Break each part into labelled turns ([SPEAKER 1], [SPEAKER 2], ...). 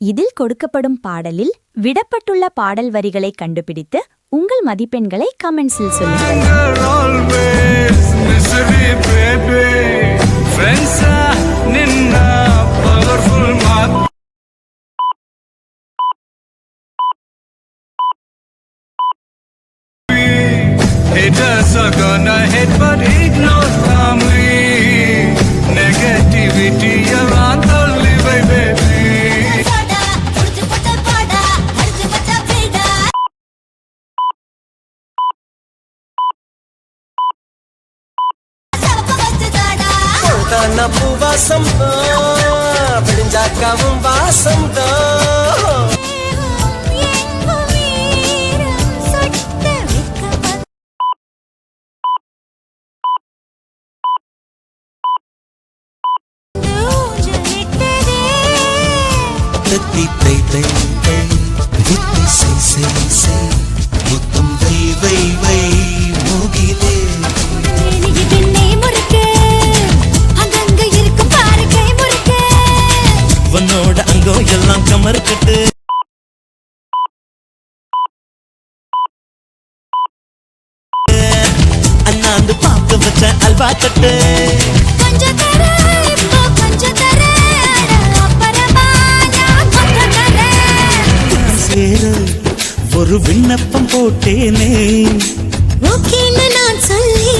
[SPEAKER 1] இதில் கொடுக்கப்படும் பாடலில் விடப்பட்டுள்ள பாடல் வரிகளை கண்டுபிடித்து உங்கள் மதிப்பெண்களை கமெண்ட்ஸில் சொல்லுங்கள்
[SPEAKER 2] Haters are gonna hate, but
[SPEAKER 3] தான பூவாசம் தான் விடிஞ்சாக்காவும் வாசம் தான்
[SPEAKER 4] எங்கும் அப்புறமா நான் கொஞ்சம் தரேன்
[SPEAKER 3] சேர ஒரு விண்ணப்பம் போட்டேனே.
[SPEAKER 4] ஓகேன்னு நான் சொல்லி.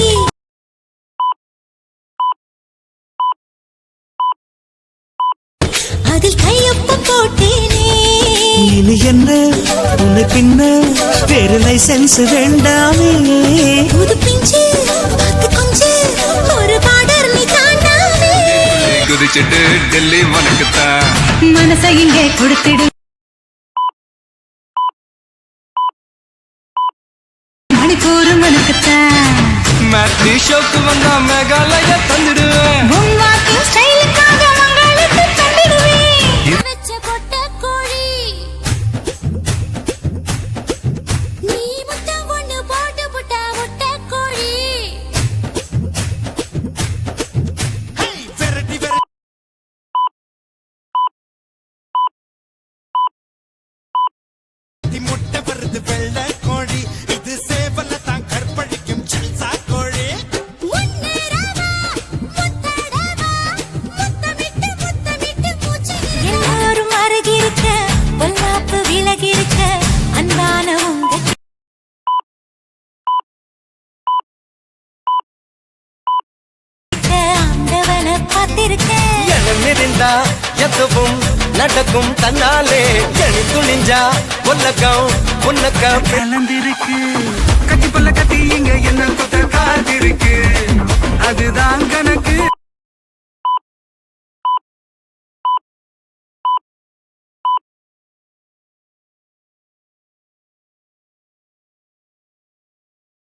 [SPEAKER 4] அதில் கையொப்பம் போட்டேனே.
[SPEAKER 3] இனி என்ன? உன்னை பின்ன வேறு லைசன்ஸ் வேண்டாமே.
[SPEAKER 4] புது பிஞ்சு
[SPEAKER 2] குதிச்சிட்டு டெல்லி வணக்கத்தான்
[SPEAKER 4] மனசை இங்கே கொடுத்திடு. மணிப்பூர் மனுக்குத்தான்
[SPEAKER 2] மேட்னி ஷோக்கு வந்தா மேகாலய தந்துடுவேன்.
[SPEAKER 5] வருது வெள்ளை கோழி இது சேவல தான் கற்பழிக்கும் சில்சா கோழி
[SPEAKER 4] எல்லாரும் அருகிருக்க பொல்லாப்பு விலகிருக்க அன்பான உங்க ஆண்டவனை பார்த்திருக்கேன்
[SPEAKER 3] எழுந்திருந்தா எதுவும் நடக்கும் தன்னாலே. எழி துணிஞ்சா உலகம் பொண்ணக்கா கலந்திருக்கு. கட்டி பல்ல கட்டி இங்க என்ன குத்த காத்திருக்கு. அதுதான்